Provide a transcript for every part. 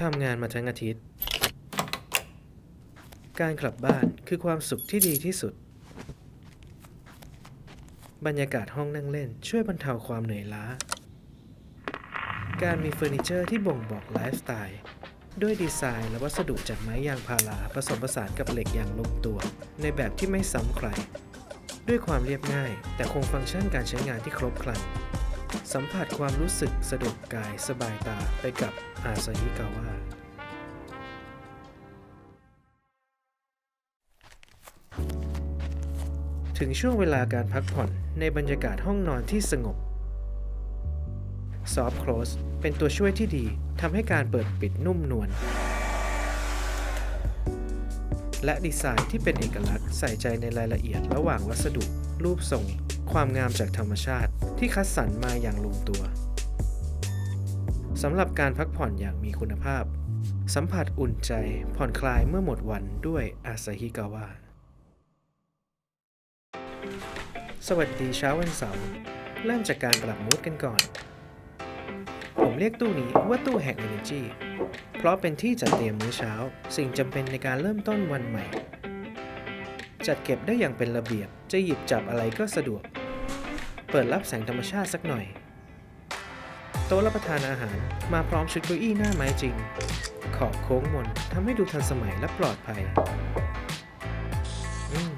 ทำงานมาทั้งอาทิตย์ การกลับบ้านคือความสุขที่ดีที่สุด บรรยากาศห้องนั่งเล่นช่วยบรรเทาความเหนื่อยล้า การมีเฟอร์นิเจอร์ที่บ่งบอกไลฟ์สไตล์ด้วยดีไซน์และวัสดุจากไม้ยางพาราผสมผสานกับเหล็กอย่างลงตัว ในแบบที่ไม่ซ้ำใคร ด้วยความเรียบง่าย แต่คงฟังก์ชันการใช้งานที่ครบครัน สัมผัสความรู้สึกสะดวกกายสบายตาไปกับอาซาฮิกาวะถึงช่วงเวลาการพักผ่อนในบรรยากาศห้องนอนที่สงบ Soft Close เป็นตัวช่วยที่ดีทำให้การเปิดปิดนุ่มนวล และดีไซน์ที่เป็นเอกลักษณ์ใส่ใจในรายละเอียดระหว่างวัสดุ รูปทรง ความงามจากธรรมชาติ ที่คัดสรรมาอย่างลงตัวสำหรับการพักผ่อนอย่างมีคุณภาพ สัมผัสอุ่นใจผ่อนคลายเมื่อหมดวันด้วยอาซาฮิกาวะสวัสดีเช้าวันเสาร์เริ่มจากการปรับมูดกันก่อน ผมเรียกตู้นี้ว่าตู้แห่ง Energy เพราะเป็นที่จัดเตรียมมื้อเช้า สิ่งจำเป็นในการเริ่มต้นวันใหม่ จัดเก็บได้อย่างเป็นระเบียบ จะหยิบจับอะไรก็สะดวก เปิดรับแสงธรรมชาติสักหน่อย โต๊ะรับประทานอาหารมาพร้อมชุดเก้าอี้หน้าไม้จริง ขอบโค้งมนทำให้ดูทันสมัยและปลอดภัย อืม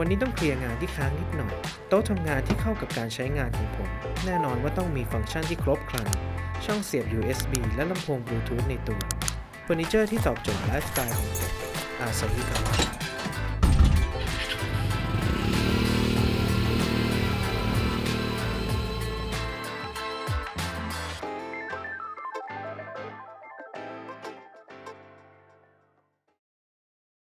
วันนี้ต้องเคลียร์งานที่ค้างนิดหน่อย โต๊ะทำงานที่เข้ากับการใช้งานของผม แน่นอนว่าต้องมีฟังก์ชันที่ครบครัน ช่องเสียบ USB และลำโพงบลูทูธในตัวเฟอร์นิเจอร์ที่ตอบโจทย์ไลฟ์สไตล์ของผมอาซาฮิกาวะ